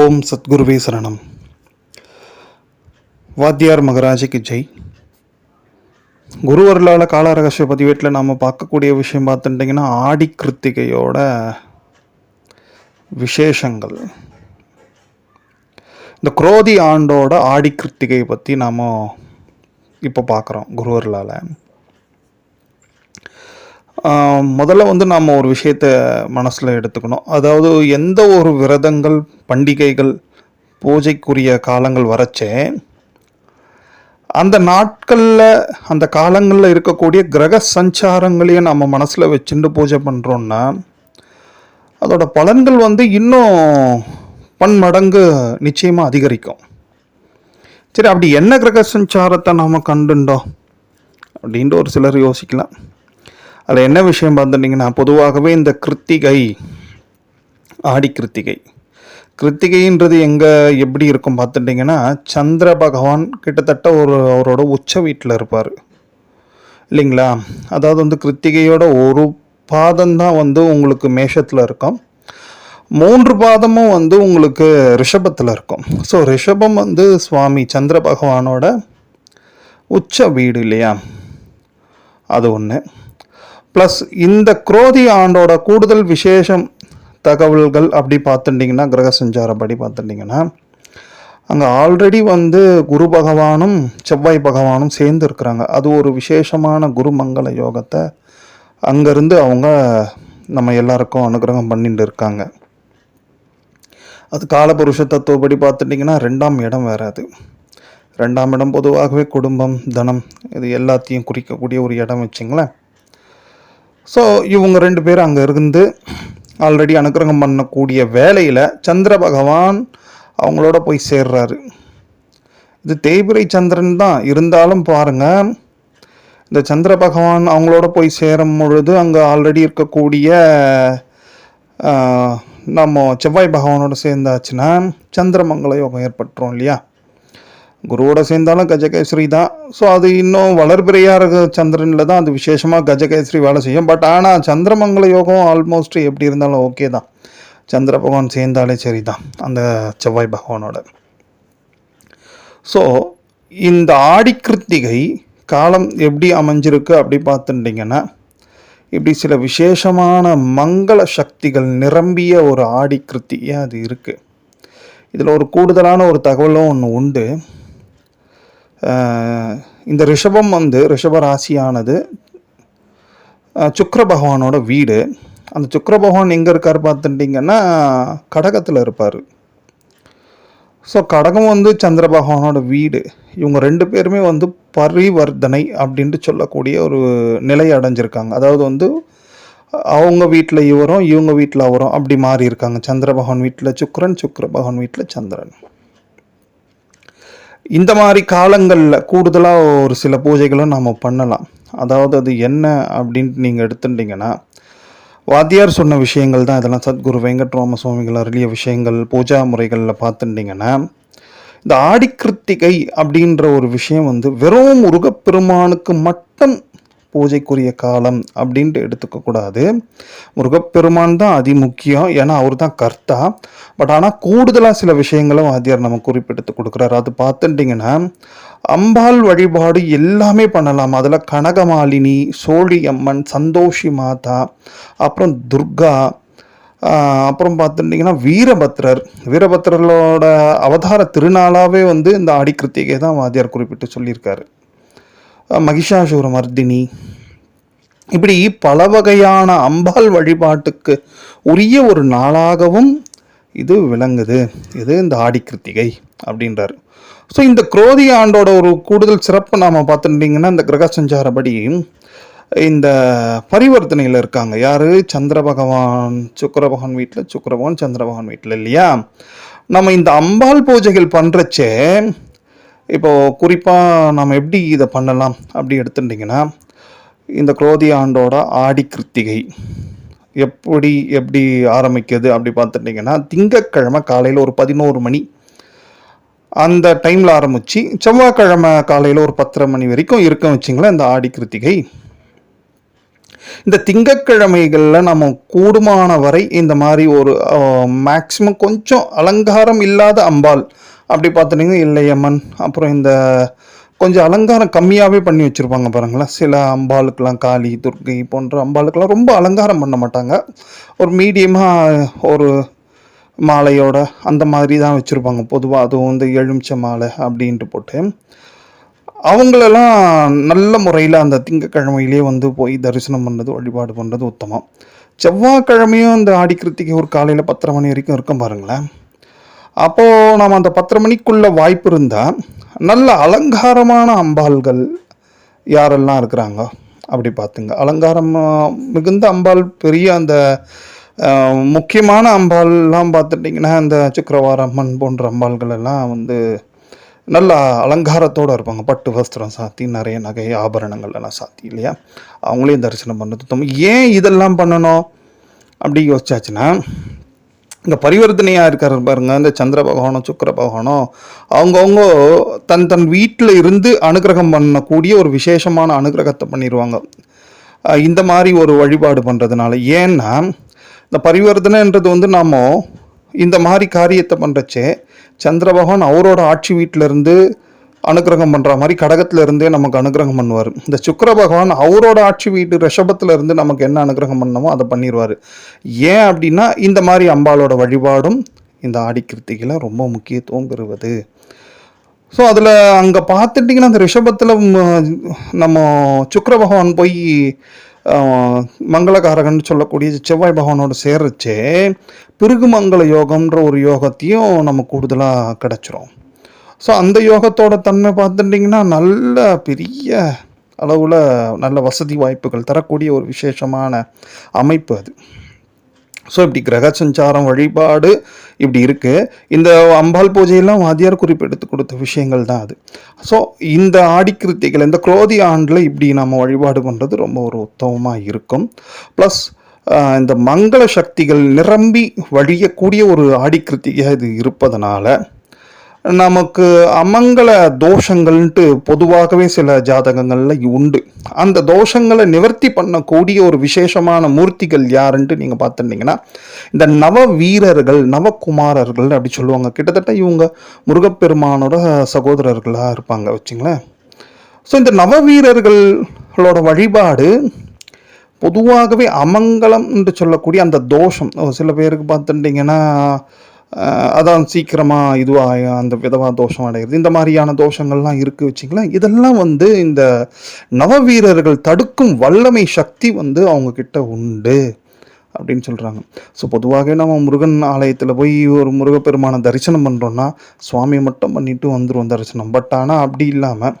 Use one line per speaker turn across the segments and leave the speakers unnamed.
ஓம் சத்குருவே சரணம். வாத்தியார் மகராஜிக்கு ஜெய். குருவர்களால் காலரகசிய பதிவேட்டில் நாம் பார்க்கக்கூடிய விஷயம் பார்த்துட்டிங்கன்னா ஆடி கிருத்திகையோட விசேஷங்கள். இந்த குரோதி ஆண்டோட ஆடி கிருத்திகை பற்றி நாம் இப்போ பார்க்குறோம் குருவர்களால் முதல்ல வந்து நாம் ஒரு விஷயத்தை மனசில் எடுத்துக்கணும். அதாவது எந்த ஒரு விரதங்கள் பண்டிகைகள் பூஜைக்குரிய காலங்கள் வரச்சே அந்த நாட்களில் அந்த காலங்களில் இருக்கக்கூடிய கிரக சஞ்சாரங்களையும் நம்ம மனசில் வச்சுட்டு பூஜை பண்ணுறோன்னா அதோட பலன்கள் வந்து இன்னும் பன்மடங்கு நிச்சயமாக அதிகரிக்கும். சரி அப்படி என்ன கிரக சஞ்சாரத்தை நாம் கண்டுண்டோம்? அப்படின்ட்டு ஒரு சிலர் யோசிக்கலாம். அதில் என்ன விஷயம் பார்த்துட்டிங்கன்னா பொதுவாகவே இந்த கிருத்திகை ஆடி கிருத்திகை. கிருத்திகைன்றது எங்கே எப்படி இருக்கும் பார்த்துட்டிங்கன்னா சந்திர பகவான் கிட்டத்தட்ட ஒரு அவரோட உச்ச வீட்டில் இருப்பார். இல்லைங்களா? அதாவது வந்து கிருத்திகையோட ஒரு பாதம்தான் வந்து உங்களுக்கு மேஷத்தில் இருக்கும். மூன்று பாதமும் வந்து உங்களுக்கு ரிஷபத்தில் இருக்கும். ஸோ ரிஷபம் வந்து சுவாமி சந்திர பகவானோட உச்ச வீடு இல்லையா? அது ஒன்று ப்ளஸ் இந்த குரோதி ஆண்டோட கூடுதல் விசேஷம் தகவல்கள் அப்படி பார்த்துட்டிங்கன்னா கிரக சஞ்சாரப்படி பார்த்துட்டிங்கன்னா அங்கே ஆல்ரெடி வந்து குரு பகவானும் செவ்வாய் பகவானும் சேர்ந்து இருக்கிறாங்க. அது ஒரு விசேஷமான குருமங்கள யோகத்தை அங்கேருந்து அவங்க நம்ம எல்லாருக்கும் அனுகிரகம் பண்ணிட்டு இருக்காங்க. அது காலபுருஷ தத்துவப்படி பார்த்துட்டிங்கன்னா ரெண்டாம் இடம் வேறு அது. ரெண்டாம் இடம் பொதுவாகவே குடும்பம் தனம் இது எல்லாத்தையும் குறிக்கக்கூடிய ஒரு இடம் வச்சுங்களேன். ஸோ இவங்க ரெண்டு பேரும் அங்கே இருந்து ஆல்ரெடி அனுக்கிரகம் பண்ணக்கூடிய வேலையில் சந்திர பகவான் அவங்களோட போய் சேர்றாரு. இது தேய்பிரை சந்திரன் தான். இருந்தாலும் பாருங்கள் இந்த சந்திர பகவான் அவங்களோட போய் சேரும் பொழுது அங்கே ஆல்ரெடி இருக்கக்கூடிய நம்ம செவ்வாய் பகவானோட சேர்ந்தாச்சுன்னா சந்திரமங்கல யோகம் ஏற்பட்டுரும் இல்லையா? குருவோட சேர்ந்தாலும் கஜகேசரி தான். ஸோ அது இன்னும் வளர்பிறையாக இருக்கிற சந்திரனில் தான் அது விசேஷமாக கஜகேசரி வேலை செய்யும். பட் ஆனால் சந்திரமங்கல யோகம் ஆல்மோஸ்ட் எப்படி இருந்தாலும் ஓகே தான். சந்திர பகவான் சேர்ந்தாலே சரி தான் அந்த செவ்வாய் பகவானோட. ஸோ இந்த ஆடி கிருத்திகை காலம் எப்படி அமைஞ்சிருக்கு அப்படி பார்த்துட்டிங்கன்னா இப்படி சில விசேஷமான மங்கள சக்திகள் நிரம்பிய ஒரு ஆடி கிருத்திகை அது இருக்குது இதில் ஒரு கூடுதலான ஒரு தகவலும் ஒன்று உண்டு. இந்த ரிஷபம் வந்து ரிஷப ராசியானது சுக்கர பகவானோட வீடு. அந்த சுக்கர பகவான் எங்கே இருக்கார் பார்த்துட்டிங்கன்னா கடகத்தில் இருப்பார். ஸோ கடகம் வந்து சந்திர பகவானோட வீடு. இவங்க ரெண்டு பேருமே வந்து பரிவர்த்தனை அப்படின்ட்டு சொல்லக்கூடிய ஒரு நிலை அடைஞ்சிருக்காங்க. அதாவது வந்து அவங்க வீட்டில் இவரும் இவங்க வீட்டில் அவரும் அப்படி மாறி இருக்காங்க சந்திர பகவான் வீட்டில் சுக்கரன் சுக்கர பகவான் வீட்டில் சந்திரன். இந்த மாதிரி காலங்களில் கூடுதலாக ஒரு சில பூஜைகளும் நாம் பண்ணலாம். அதாவது அது என்ன அப்படின்ட்டு நீங்கள் எடுத்துட்டிங்கன்னா வாத்தியார் சொன்ன விஷயங்கள் தான் இதெல்லாம் சத்குரு வெங்கட்ராம சுவாமிகள் அருளிய விஷயங்கள் பூஜா முறைகளில் பார்த்துட்டிங்கன்னா இந்த ஆடிக்கிருத்திகை அப்படின்ற ஒரு விஷயம் வந்து வெறும் முருகப்பெருமானுக்கு மட்டும் பூஜைக்குரிய காலம் அப்படின்ட்டு எடுத்துக்கக்கூடாது முருகப்பெருமான் தான் அதி முக்கியம் ஏன்னா அவர் தான் கர்த்தா. பட் ஆனால் கூடுதலாக சில விஷயங்களும் வாத்தியார் நம்ம குறிப்பிட்டு கொடுக்குறாரு. அது பார்த்துட்டிங்கன்னா அம்பாள் வழிபாடு எல்லாமே பண்ணலாம். அதில் கனகமாலினி சோழியம்மன் சந்தோஷி மாதா அப்புறம் துர்கா அப்புறம் பார்த்துட்டிங்கன்னா வீரபத்ரர். வீரபத்ரரோட அவதார திருநாளாகவே வந்து இந்த ஆடிக்கிருத்திகை தான் வாத்தியார் குறிப்பிட்டு சொல்லியிருக்காரு. அஹ் மர்தினி. இப்படி பல வகையான அம்பாள் வழிபாட்டுக்கு உரிய ஒரு நாளாகவும் இது விளங்குது. இது இந்த ஆடி கிருத்திகை அப்படின்றாரு. ஸோ இந்த குரோதி ஆண்டோட ஒரு கூடுதல் சிறப்பு நாம் பார்த்துட்டிங்கன்னா இந்த கிரக சஞ்சாரப்படி இந்த பரிவர்த்தனையில் இருக்காங்க. யார்? சந்திர பகவான் சுக்கர பகவான் வீட்டில் சுக்கர பகவான் சந்திர பகவான் வீட்டில் இல்லையா? நம்ம இந்த அம்பாள் பூஜைகள் பண்ணுறச்சே இப்போது குறிப்பாக நம்ம எப்படி இதை பண்ணலாம் அப்படி எடுத்துட்டிங்கன்னா இந்த குரோதி ஆண்டோட ஆடி கிருத்திகை எப்படி எப்படி ஆரம்பிக்குது அப்படி பார்த்துட்டிங்கன்னா திங்கக்கிழமை காலையில் ஒரு பதினோரு மணி. அந்த டைமில் ஆரம்பித்து செவ்வாய்க்கிழமை காலையில் ஒரு பத்தரை மணி வரைக்கும் இருக்க வச்சிங்களேன் இந்த ஆடி கிருத்திகை. இந்த திங்கட்கிழமைகளில் நம்ம கூடுமான வரை இந்த மாதிரி ஒரு மேக்சிமம் கொஞ்சம் அலங்காரம் இல்லாத அம்பாள் அப்படி பார்த்துட்டிங்கன்னா இல்லையம்மன் அப்புறம் இந்த கொஞ்சம் அலங்காரம் கம்மியாகவே பண்ணி வச்சுருப்பாங்க பாருங்களேன். சில அம்பாளுக்கெலாம் காளி துர்க்கை போன்ற அம்பாளுக்கெலாம் ரொம்ப அலங்காரம் பண்ண மாட்டாங்க. ஒரு மீடியமாக ஒரு மாலையோட அந்த மாதிரி தான் வச்சுருப்பாங்க. பொதுவாக அதுவும் இந்த எலுமிச்சை மாலை அப்படின்ட்டு போட்டு. அவங்களெல்லாம் நல்ல முறையில் அந்த திங்கக்கிழமையிலே வந்து போய் தரிசனம் பண்ணுறது வழிபாடு பண்ணுறது உத்தமம். செவ்வாய்க்கிழமையும் இந்த ஆடி கிருத்திகை ஒரு காலையில் பத்தரை மணி வரைக்கும் இருக்கும் பாருங்களேன். அப்போது நம்ம அந்த பத்தரை மணிக்குள்ள வாய்ப்பு இருந்தால் நல்ல அலங்காரமான அம்பாள்கள் யாரெல்லாம் இருக்கிறாங்க? அப்படி பார்த்துங்க. அலங்காரம் மிகுந்த அம்பாள் பெரிய அந்த முக்கியமான அம்பாள்லாம் பார்த்துட்டிங்கன்னா அந்த சுக்கரவார அம்மன் போன்ற அம்பாள்கள் எல்லாம் வந்து நல்லா அலங்காரத்தோடு இருப்பாங்க. பட்டு வஸ்திரம் சாத்தி நிறைய நகை ஆபரணங்கள் எல்லாம் சாத்தி இல்லையா? அவங்களையும் தரிசனம் பண்ணுறது ஏன் இதெல்லாம் பண்ணணும்? அப்படி யோசிச்சாச்சுன்னா இந்த பரிவர்த்தனையாக இருக்கார் பாருங்க இந்த சந்திர பகவானம் சுக்கர பகவானம் அவங்கவுங்க தன் தன் வீட்டில் இருந்து அனுகிரகம் பண்ணக்கூடிய ஒரு விசேஷமான அனுகிரகத்தை பண்ணிடுவாங்க இந்த மாதிரி ஒரு வழிபாடு பண்ணுறதுனால ஏன்னா இந்த பரிவர்த்தனைன்றது வந்து நாம் இந்த மாதிரி காரியத்தை பண்ணுறச்சே சந்திர பகவான் அவரோட ஆட்சி வீட்டில இருந்து அனுகிரகம் பண்ணுற மாதிரி கடகத்தில் இருந்தே நமக்கு அனுகிரகம் பண்ணுவார். இந்த சுக்கர பகவான் அவரோட ஆட்சி வீட்டு ரிஷபத்தில் இருந்து நமக்கு என்ன அனுகிரகம் பண்ணணுமோ அதை பண்ணிடுவார் ஏன் அப்படின்னா இந்த மாதிரி அம்பாளோட வழிபாடும் இந்த ஆடி கிருத்திகையில் ரொம்ப முக்கியத்துவம் பெறுவது. ஸோ அதில் அங்கே பார்த்துட்டிங்கன்னா அந்த ரிஷபத்தில் நம்ம சுக்கர பகவான் போய் மங்களகாரகன்னு மங்களகாரகன் சொல்லக்கூடிய செவ்வாய் பகவானோட சேர்றச்சே பிருகுமங்கல யோகம்ன்ற ஒரு யோகத்தையும் நம்ம கூடுதலாக கிடச்சிரும். ஸோ அந்த யோகத்தோட தன்மை பார்த்துட்டிங்கன்னா நல்ல பெரிய அளவில் நல்ல வசதி வாய்ப்புகள் தரக்கூடிய ஒரு விசேஷமான அமைப்பு அது. ஸோ இப்படி கிரக சஞ்சாரம் வழிபாடு இப்படி இருக்குது இந்த அம்பாள் பூஜையெல்லாம் வாத்தியார் குறிப்பெடுத்து கொடுத்த விஷயங்கள் தான் அது. ஸோ இந்த ஆடிக்கிருத்திகள் இந்த குரோதி ஆண்டில் இப்படி நம்ம வழிபாடு பண்ணுறது ரொம்ப ஒரு உத்தமமாக இருக்கும். ப்ளஸ் இந்த மங்கள சக்திகள் நிரம்பி வழியக்கூடிய ஒரு ஆடிக்கிருத்திகை இது இருப்பதனால நமக்கு அமங்கல தோஷங்கள்ன்ட்டு பொதுவாகவே சில ஜாதகங்களில் உண்டு. அந்த தோஷங்களை நிவர்த்தி பண்ணக்கூடிய ஒரு விசேஷமான மூர்த்திகள் யாருன்ட்டு நீங்கள் பார்த்துட்டீங்கன்னா இந்த நவ வீரர்கள் நவகுமாரர்கள் அப்படி சொல்லுவாங்க. கிட்டத்தட்ட இவங்க முருகப்பெருமானோட சகோதரர்களாக இருப்பாங்க வச்சுங்களேன். ஸோ இந்த நவ வீரர்களோட வழிபாடு பொதுவாகவே அமங்கலம் என்று சொல்லக்கூடிய அந்த தோஷம். சில பேருக்கு பார்த்துட்டிங்கன்னா அதான் சீக்கிரமாக இதுவாக அந்த விதவா தோஷம் அடைகிறது. இந்த மாதிரியான தோஷங்கள்லாம் இருக்குது வச்சிங்களேன் இதெல்லாம் வந்து இந்த நவவீரர்கள் தடுக்கும் வல்லமை சக்தி வந்து அவங்கக்கிட்ட உண்டு அப்படின்னு சொல்கிறாங்க ஸோ பொதுவாகவே நம்ம முருகன் ஆலயத்தில் போய் ஒரு முருகப்பெருமானை தரிசனம் பண்ணுறோன்னா சுவாமியை மட்டும் பண்ணிவிட்டு வந்துடுவோம் தரிசனம். பட் ஆனால் அப்படி இல்லாமல்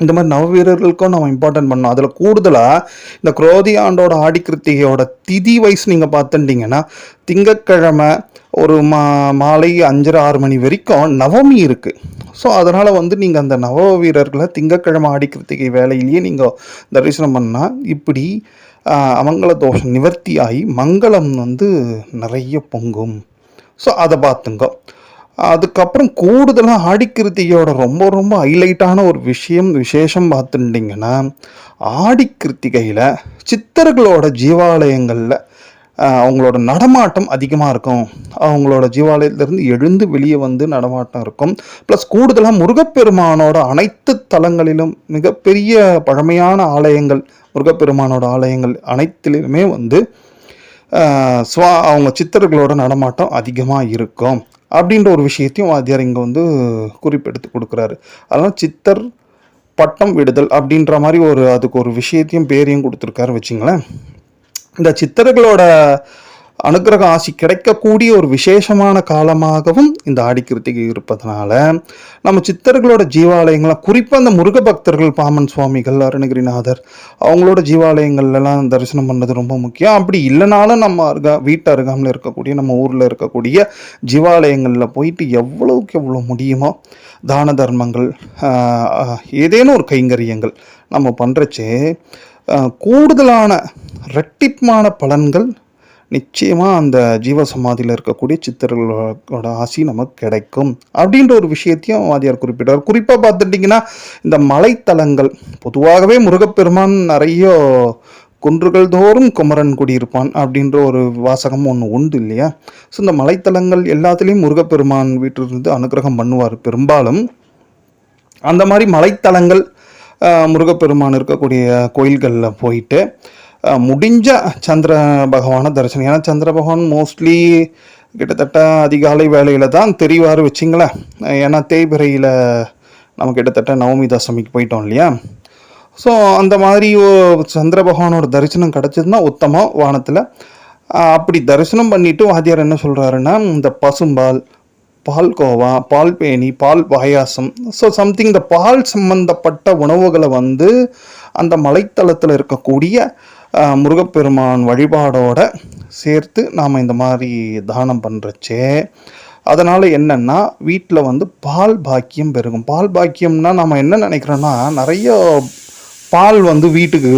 இந்த மாதிரி நவவீரர்களுக்கும் நம்ம இம்பார்ட்டன்ட் பண்ணோம் அதில் கூடுதலாக இந்த குரோதி ஆண்டோட ஆடி கிருத்திகையோட திதி வைஸ் நீங்கள் பார்த்துட்டிங்கன்னா திங்கக்கிழமை ஒரு மா மாலை அஞ்சரை ஆறு மணி வரைக்கும் நவமி இருக்குது ஸோ அதனால் வந்து நீங்கள் அந்த நவ வீரர்களை திங்கட்கிழமை ஆடி கிருத்திகை வேலையிலேயே நீங்கள் தரிசனம் பண்ணால் இப்படி அமங்கல தோஷம் நிவர்த்தி ஆகி மங்களம் வந்து நிறைய பொங்கும். ஸோ அதை பார்த்துங்க. அதுக்கப்புறம் கூடுதலாக ஆடிக்கிருத்திகையோட ரொம்ப ரொம்ப ஹைலைட்டான ஒரு விஷயம் விசேஷம் பார்த்துட்டிங்கன்னா ஆடிக்கிருத்திகையில் சித்தர்களோட ஜீவாலயங்களில் அவங்களோட நடமாட்டம் அதிகமாக இருக்கும். அவங்களோட ஜீவாலயத்திலேருந்து எழுந்து வெளியே வந்து நடமாட்டம் இருக்கும். ப்ளஸ் கூடுதலாக முருகப்பெருமானோட அனைத்து தலங்களிலும் மிகப்பெரிய பழமையான ஆலயங்கள் முருகப்பெருமானோட ஆலயங்கள் அனைத்திலுமே வந்து சுவா அவங்க சித்தர்களோட நடமாட்டம் அதிகமாக இருக்கும். அப்படின்ற ஒரு விஷயத்தையும் வாத்தியார் இங்கே வந்து குறிப்பெடுத்து கொடுக்குறாரு. அதனால் சித்தர் பட்டம் விடுதல் அப்படின்ற மாதிரி ஒரு அதுக்கு ஒரு விஷயத்தையும் பேரையும் கொடுத்துருக்காரு வச்சிங்களேன். இந்த சித்தர்களோட அனுக்கிரக ஆசி கிடைக்கக்கூடிய ஒரு விசேஷமான காலமாகவும் இந்த ஆடிக்கிருத்திகை இருப்பதனால நம்ம சித்தர்களோட ஜீவாலயங்களை குறிப்பாக அந்த முருக பக்தர்கள் பாமன் சுவாமிகள் அருணகிரிநாதர் அவங்களோட ஜீவாலயங்கள்லாம் தரிசனம் பண்ணது ரொம்ப முக்கியம். அப்படி இல்லைனாலும் நம்ம அருகா வீட்டு அருகாமல் இருக்கக்கூடிய நம்ம ஊரில் இருக்கக்கூடிய ஜீவாலயங்களில் போயிட்டு எவ்வளவுக்கு எவ்வளோ முடியுமோ தான தர்மங்கள் ஏதேனும் ஒரு கைங்கரியங்கள் நம்ம பண்ணுறச்சே கூடுதலான ரெட்டிப்பான பலன்கள் நிச்சயமாக அந்த ஜீவசமாதியில் இருக்கக்கூடிய சித்தர்களோட ஆசி நமக்கு கிடைக்கும் அப்படின்ற ஒரு விஷயத்தையும் வாதியார் குறிப்பிட்டார். குறிப்பாக பார்த்துட்டிங்கன்னா இந்த மலைத்தலங்கள் பொதுவாகவே முருகப்பெருமான் நிறைய குன்றுகள் தோறும் குமரன் குடியிருப்பான் அப்படின்ற ஒரு வாசகம் ஒன்று உண்டு இல்லையா? ஸோ இந்த மலைத்தலங்கள் எல்லாத்துலேயும் முருகப்பெருமான் வீட்டிலிருந்து அனுகிரகம் பண்ணுவார். பெரும்பாலும் அந்த மாதிரி மலைத்தலங்கள் முருகப்பெருமான் இருக்கக்கூடிய கோயில்களில் போயிட்டு முடிஞ்ச சந்திர பகவானை தரிசனம் ஏன்னா சந்திர பகவான் மோஸ்ட்லி கிட்டத்தட்ட அதிகாலை வேலையில் தான் தெரிவார் வச்சிங்களேன் ஏன்னா தேய்பிரையில் நம்ம கிட்டத்தட்ட நவமி தசமிக்கு போயிட்டோம் இல்லையா ஸோ அந்த மாதிரி சந்திர பகவானோட தரிசனம் கிடச்சதுன்னா உத்தமம் வானத்தில் அப்படி தரிசனம் பண்ணிவிட்டு வாத்தியார் என்ன சொல்கிறாருன்னா இந்த பசும்பால் பால்கோவா பால் பேணி பால் பாயாசம் ஸோ சம்திங் இந்த பால் சம்பந்தப்பட்ட உணவுகளை வந்து அந்த மலைத்தளத்தில் இருக்கக்கூடிய முருகப்பெருமான் வழிபாடோட சேர்த்து நாம் இந்த மாதிரி தானம் பண்ணுறச்சே அதனால் என்னென்னா வீட்டில் வந்து பால் பாக்கியம் பெருகும். பால் பாக்கியம்னா நம்ம என்ன நினைக்கிறோன்னா நிறைய பால் வந்து வீட்டுக்கு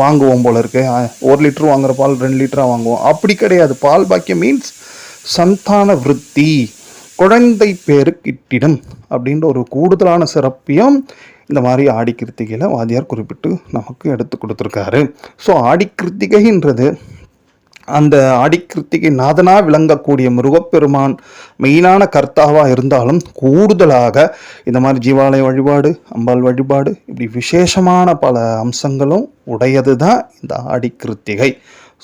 வாங்குவோம் போல இருக்கு. ஒரு லிட்டர் வாங்குகிற பால் ரெண்டு லிட்டராக வாங்குவோம். அப்படி கிடையாது. பால் பாக்கியம் மீன்ஸ் சந்தான விருத்தி. குழந்தை பேரு கிட்டிடம் அப்படின்ற ஒரு கூடுதலான சிறப்பையும் இந்த மாதிரி ஆடி கிருத்திகையில் வாத்தியார் குறிப்பிட்டு நமக்கு எடுத்து கொடுத்துருக்காரு. ஸோ ஆடி கிருத்திகைன்றது அந்த ஆடிக்கிருத்திகை நாதனாக விளங்கக்கூடிய முருகப்பெருமான் மெயினான கர்த்தாவாக இருந்தாலும் கூடுதலாக இந்த மாதிரி ஜீவாலய வழிபாடு அம்பாள் வழிபாடு இப்படி விசேஷமான பல அம்சங்களும் உடையது தான் இந்த ஆடிக்கிருத்திகை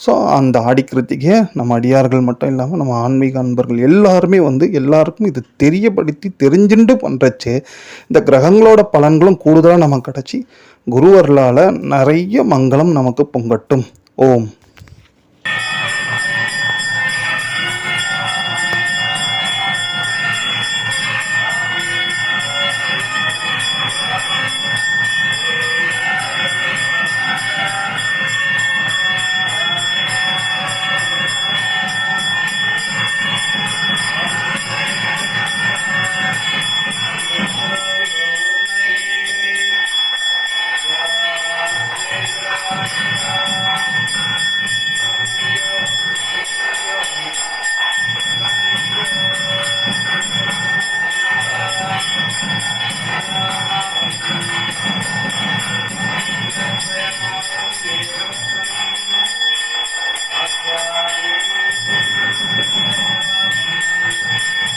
ஸோ அந்த ஆடிக்கிறதுக்கே நம்ம அடியார்கள் மட்டும் இல்லாமல் நம்ம ஆன்மீக அன்பர்கள் எல்லாருமே வந்து எல்லாருக்கும் இது தெரியப்படுத்தி தெரிஞ்சுண்டு பண்ணுறச்சே இந்த கிரகங்களோட பலன்களும் கூடுதலாக நமக்கு கிடச்சி குருவர்களால் நிறைய மங்களம் நமக்கு பொங்கட்டும். ஓம்.